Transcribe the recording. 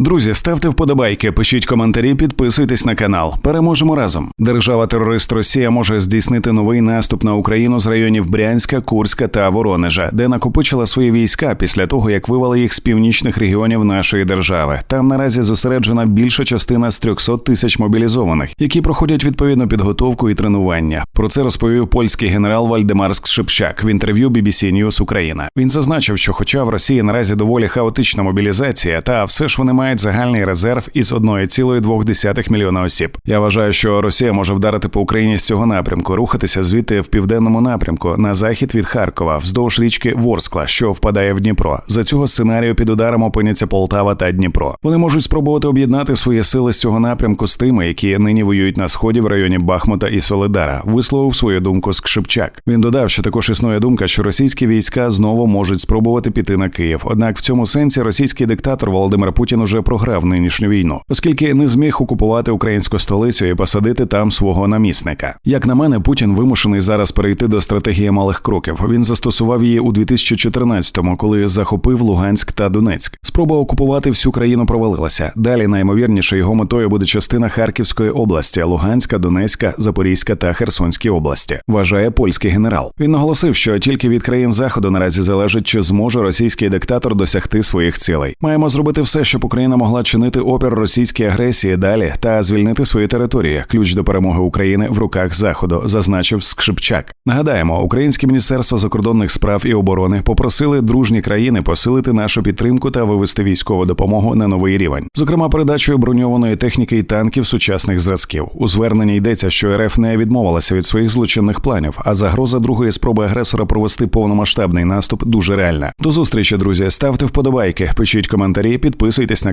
Друзі, ставте вподобайки, пишіть коментарі, підписуйтесь на канал. Переможемо разом. Держава-терорист Росія може здійснити новий наступ на Україну з районів Брянська, Курська та Воронежа, де накопичила свої війська після того, як вивела їх з північних регіонів нашої держави. Там наразі зосереджена більша частина з 300 тисяч мобілізованих, які проходять відповідну підготовку і тренування. Про це розповів польський генерал Вальдемар Скшипчак в інтерв'ю BBC News Україна. Він зазначив, що, хоча в Росії наразі доволі хаотична мобілізація, та все ж вони мають загальний резерв із 1,2 мільйона осіб. Я вважаю, що Росія може вдарити по Україні з цього напрямку, рухатися звідти в південному напрямку на захід від Харкова, вздовж річки Ворскла, що впадає в Дніпро. За цього сценарію під ударом опиняться Полтава та Дніпро. Вони можуть спробувати об'єднати свої сили з цього напрямку з тими, які нині воюють на сході в районі Бахмута і Солидара. Висловив свою думку Скшипчак. Він додав, що також існує думка, що російські війська знову можуть спробувати піти на Київ. Однак в цьому сенсі російський диктатор Володимир Путін уже програв нинішню війну, оскільки не зміг окупувати українську столицю і посадити там свого намісника. Як на мене, Путін вимушений зараз перейти до стратегії малих кроків. Він застосував її у 2014-му, коли захопив Луганськ та Донецьк. Спроба окупувати всю країну провалилася. Далі наймовірніше його метою буде частина Харківської області, Луганська, Донецька, Запорізька та Херсонські області. Вважає польський генерал. Він наголосив, що тільки від країн заходу наразі залежить, чи зможе російський диктатор досягти своїх цілей. Маємо зробити все, щоб Україна могла чинити опір російській агресії далі та звільнити свої території. Ключ до перемоги України в руках заходу, зазначив Скшипчак. Нагадаємо, українське міністерство закордонних справ і оборони попросили дружні країни посилити нашу підтримку та вивести військову допомогу на новий рівень, зокрема передачею броньованої техніки і танків сучасних зразків. У зверненні йдеться, що РФ не відмовилася від своїх злочинних планів, а загроза другої спроби агресора провести повномасштабний наступ дуже реальна. До зустрічі, друзі. Ставте вподобайки, пишіть коментарі, підписуйтесь на